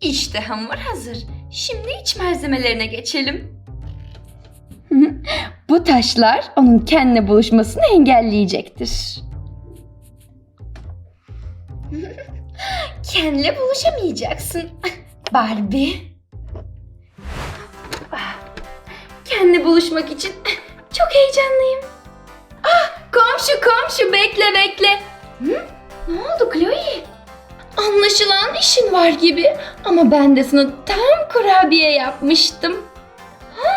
İşte hamur hazır. Şimdi iç malzemelerine geçelim. Bu taşlar onun kendine buluşmasını engelleyecektir. Kenle buluşamayacaksın. Barbie. Kendi buluşmak için çok heyecanlıyım. Ah, komşu komşu bekle bekle. Hı? Ne oldu Chloe? İşin var gibi ama ben de sana tam kurabiye yapmıştım. Ha,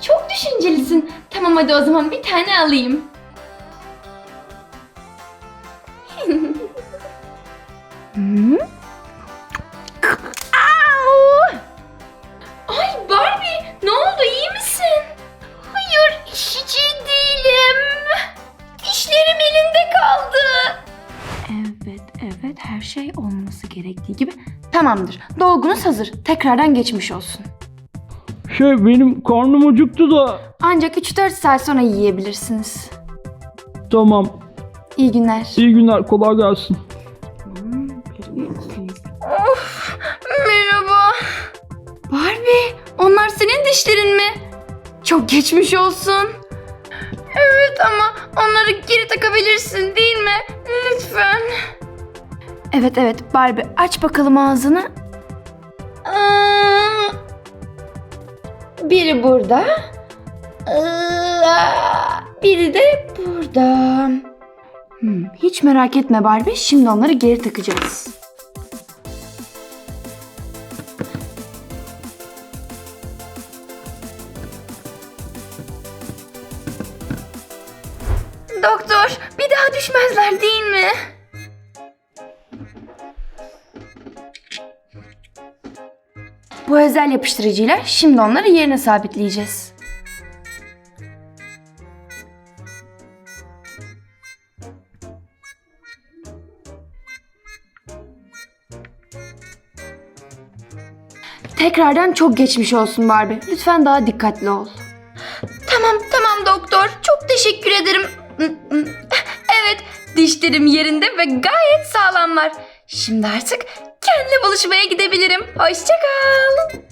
çok düşüncelisin. Tamam hadi o zaman bir tane alayım. Hı? Evet evet her şey olması gerektiği gibi. Tamamdır dolgunuz hazır. Tekrardan geçmiş olsun. Şey benim karnım acıktı da. Ancak 3-4 saat sonra yiyebilirsiniz. Tamam. İyi günler. İyi günler kolay gelsin. Of, merhaba. Barbie, onlar senin dişlerin mi? Çok geçmiş olsun. Evet ama onları geri takabilirsin değil mi? Evet evet Barbie aç bakalım ağzını. Aa, Biri burada. Aa, Biri de burada. Hmm, hiç merak etme Barbie. Şimdi onları geri takacağız. Doktor, bir daha Bu özel yapıştırıcıyla şimdi onları yerine sabitleyeceğiz. Tekrardan çok geçmiş olsun Barbie. Lütfen daha dikkatli ol. Tamam tamam doktor. Çok teşekkür ederim. Evet dişlerim yerinde ve gayet sağlamlar. Şimdi artık kendi buluşmaya gidebilirim. Hoşça kal.